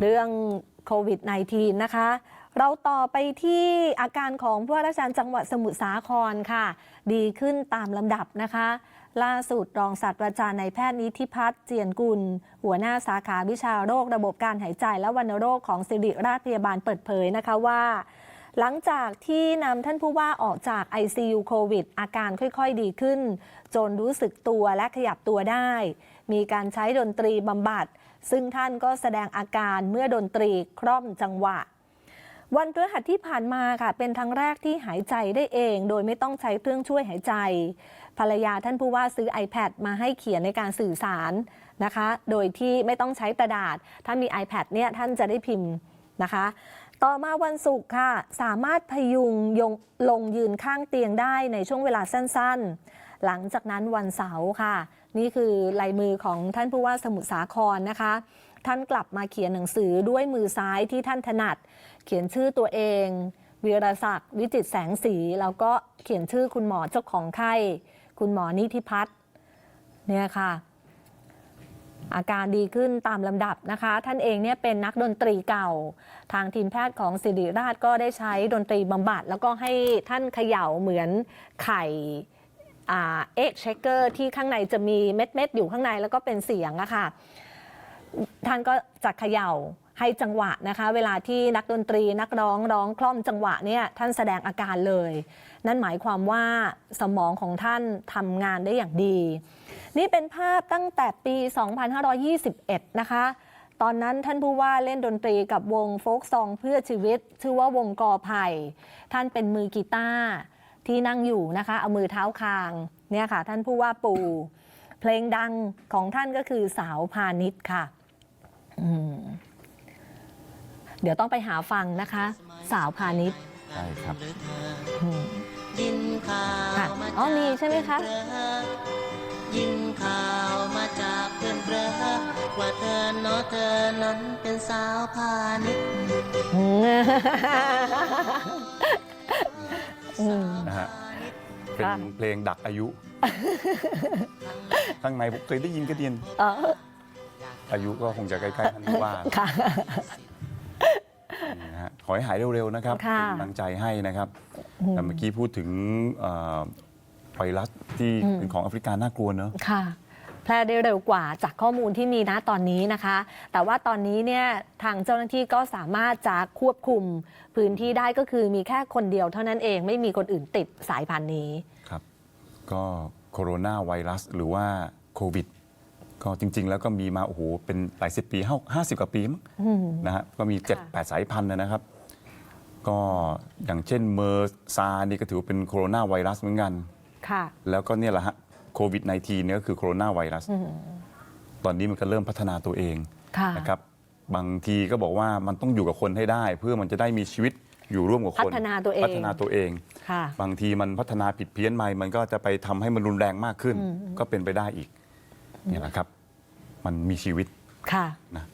เรื่องโควิด -19 นะคะ เราต่อไปที่อาการของผู้ว่าราชการจังหวัดสมุทรสาครค่ะ ดีขึ้นตามลำดับนะคะ ล่าสุดรองศาสตราจารย์นายแพทย์นิธิพัฒน์เจียนกุล หัวหน้าสาขาวิชาโรคระบบการหายใจและวัณโรคของสิริราชพยาบาลเปิดเผยนะคะว่า หลังจากที่นำท่านผู้ว่าออกจาก ICU โควิด อาการค่อยๆดีขึ้น จนรู้สึกตัวและขยับตัวได้ มีการใช้ดนตรีบำบัด ซึ่งท่านก็แสดงอาการเมื่อดนตรีคร่อมจังหวะ วันพฤหัสที่ผ่านมาค่ะ เป็นครั้งแรกที่หายใจได้เอง โดยไม่ต้องใช้เครื่องช่วยหายใจ ภรรยาท่านผู้ว่าซื้อ iPad มาให้เขียนในการสื่อสารนะคะ โดยที่ไม่ต้องใช้กระดาษ ถ้ามี iPad เนี่ยท่านจะได้พิมพ์ นะคะ ต่อมาวันศุกร์ค่ะ สามารถพยุงยงลงยืนข้างเตียงได้ในช่วงเวลาสั้นๆ หลังจากนั้นวันเสาร์ค่ะ นี่คือลายมือของท่านผู้ว่าสมุทรสาครนะคะท่านกลับมาเขียนหนังสือด้วยมือซ้ายที่ท่านถนัด เขียนชื่อตัวเองวีรศักดิ์วิจิตแสงสี แล้วก็เขียนชื่อคุณหมอเจ้าของไข้ คุณหมอนิธิพัฒน์เนี่ยค่ะ อาการดีขึ้นตามลำดับนะคะ ท่านเองเนี่ยเป็นนักดนตรีเก่า ทางทีมแพทย์ของศิริราชก็ได้ใช้ดนตรีบำบัด แล้วก็ให้ท่านเขย่าเหมือนไข่เอ็กเชคเกอร์ที่ข้างในจะมีเม็ดเม็ดๆอยู่ข้างในแล้วก็เป็นเสียงอะค่ะ ท่านก็จะเขย่าให้จังหวะนะคะ เวลาที่นักดนตรีนักร้องร้องคล่อมจังหวะเนี่ยท่านแสดงอาการเลย นั่นหมายความว่าสมองของท่านทำงานได้อย่างดี นี่เป็นภาพตั้งแต่ปี 2521 นะคะ ตอนนั้นท่านผู้ว่าเล่นดนตรีกับวงโฟกซองเพื่อชีวิต ชื่อว่าวงกอไผ่ท่านเป็นมือกีตาร์ที่นั่งอยู่นะคะ เอามือเท้าคางเนี่ยค่ะ ท่านผู้ว่าปูเพลงดังของท่านก็คือสาวพาณิชย์ค่ะอืมเดี๋ยวต้องไปหาฟังนะคะ สาวพาณิชย์ใช่ครับอืมยินข่าค่ะวมาอ๋อมีใช่ไหมคะ ยินข่าวมาจากเพื่อนเรือว่าเธอเนาะเธอนั้นเป็นสาวพาณิชย์อืมอืมนะฮะเป็นค่ะเพลงดักอายุข้างในผมเคยได้ยินก็ไดยินเอออายุก็คงจะใกล้ๆท่านผู้ว่าค่ะนะฮะขอให้หายเร็วๆนะครับค่ะเป็นกำลังใจให้นะครับแต่เมื่อกี้พูดถึงเอ่อ ไวรัสที่เป็นของแอฟริกาน่ากลัวเนอะค่ะแพร่ได้เร็วกว่าจากข้อมูลที่มีนะตอนนี้นะคะ แต่ว่าตอนนี้เนี่ยทางเจ้าหน้าที่ก็สามารถจะควบคุมพื้นที่ได้ก็คือมีแค่คนเดียวเท่านั้นเองไม่มีคนอื่นติดสายพันธุ์นี้ครับ ก็โคโรนาไวรัสหรือว่าโควิดก็จริง ๆ แล้วก็มีมาโอ้โหเป็นหลายสิบปีห้าสิบกว่าปีมั้งอืมนะฮะก็มีค่ะ7 8สายพันธุ์นะครับ ก็อย่างเช่นเมอร์ซานี่ก็ถือว่าเป็นโคโรนาไวรัสเหมือนกันค่ะ แล้วก็เนี่ยแหละฮะโควิด -19 เนี่ยก็คือโคโรนาไวรัสอืมตอนนี้มันก็เริ่มพัฒนาตัวเองค่ะนะครับ บางทีก็บอกว่ามันต้องอยู่กับคนให้ได้ เพื่อมันจะได้มีชีวิตอยู่ร่วมกับคน พัฒนาตัวเองพัฒนาตัวเองค่ะบางทีมันพัฒนาผิดเพี้ยนไปมันก็จะไปทำให้มันรุนแรงมากขึ้น ก็เป็นไปได้อีกเนี่ยแหละครับ มันมีชีวิตค่ะนะ